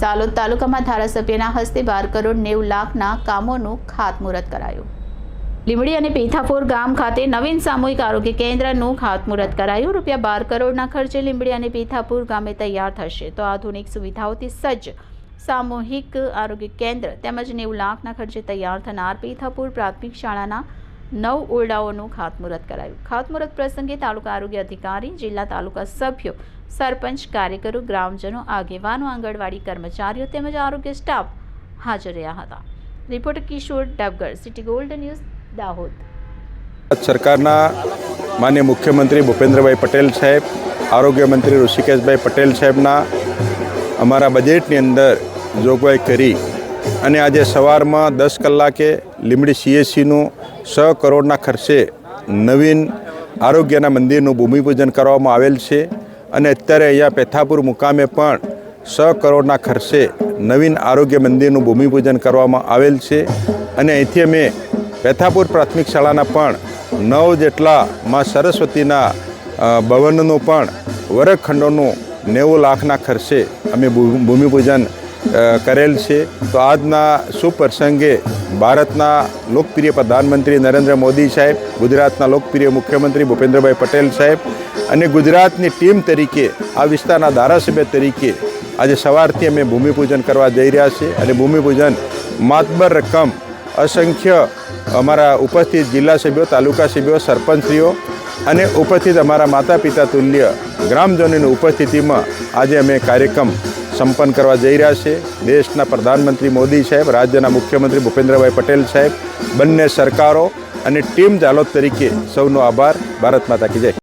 ઝાલોદ તાલુકામાં ધારાસભ્યના હસ્તે બાર કરોડ નેવું લાખના કામોનું ખાતમુહૂર્ત કરાયું. લીંબડી અને પીથાપુર ગામ ખાતે નવીન સામૂહિક આરોગ્ય કેન્દ્રનું ખાતમુહૂર્ત કરાયું. રૂપિયા બાર કરોડના ખર્ચે લીંબડી અને પીથાપુર ગામે તૈયાર થશે. તો આધુનિક સુવિધાઓથી સજ્જ સામૂહિક આરોગ્ય કેન્દ્ર તેમજ નેવું લાખના ખર્ચે તૈયાર થનાર પીથાપુર પ્રાથમિક શાળાના નવ ઓરડાઓનું ખાતમુહૂર્ત કરાયું. ખાતમુહૂર્ત પ્રસંગે તાલુકા આરોગ્ય અધિકારી, જિલ્લા તાલુકા સભ્યો, સરપંચ, કાર્યકરો, ગ્રામજનો, આગેવાનો, આંગણવાડી કર્મચારીઓ તેમજ આરોગ્ય સ્ટાફ હાજર રહ્યા હતા. Reporter Kishor Dabgar, city gold news, Dahod. સરકારના માન્ય મુખ્યમંત્રી ભૂપેન્દ્રભાઈ પટેલ સાહેબ, આરોગ્ય મંત્રી ઋષિકેશભાઈ પટેલ સાહેબના અમારા બજેટની અંદર જોગવાઈ કરી અને આજે સવારમાં દસ કલાકે લીમડી સીએસસીનું સો કરોડના ખર્ચે નવીન આરોગ્યના મંદિરનું ભૂમિપૂજન કરવામાં આવેલ છે. અને અત્યારે અહીંયા પેથાપુર મુકામે પણ સો કરોડના ખર્ચે નવીન આરોગ્ય મંદિરનું ભૂમિપૂજન કરવામાં આવેલ છે. અને અહીંથી અમે પેથાપુર પ્રાથમિક શાળાના પણ નવ જેટલા માં સરસ્વતીના ભવનનું પણ વર્ગખંડોનું નેવું લાખના ખર્ચે અમે ભૂમિપૂજન કરેલ છે. તો આજના શુભ પ્રસંગે ભારતના લોકપ્રિય પ્રધાનમંત્રી નરેન્દ્ર મોદી સાહેબ, ગુજરાતના લોકપ્રિય મુખ્યમંત્રી ભૂપેન્દ્રભાઈ પટેલ સાહેબ અને ગુજરાતની ટીમ તરીકે, આ વિસ્તારના ધારાસભ્ય તરીકે આજે સવારથી અમે ભૂમિપૂજન કરવા જઈ રહ્યા છીએ અને ભૂમિપૂજન માતબર રકમ અસંખ્ય અમારા ઉપસ્થિત જિલ્લા સભ્યો, તાલુકા સભ્યો, સરપંચશ્રીઓ અને ઉપસ્થિત અમારા માતા પિતા તુલ્ય ગ્રામજનોની ઉપસ્થિતિમાં આજે અમે કાર્યક્રમ સંપન્ન કરવા જઈ રહ્યા છે. દેશના પ્રધાનમંત્રી મોદી સાહેબ, રાજ્યના મુખ્યમંત્રી ભૂપેન્દ્રભાઈ પટેલ સાહેબ, બંને સરકારો અને ટીમ જાલોદ તરીકે સૌનો આભાર. ભારત માતા કી જય.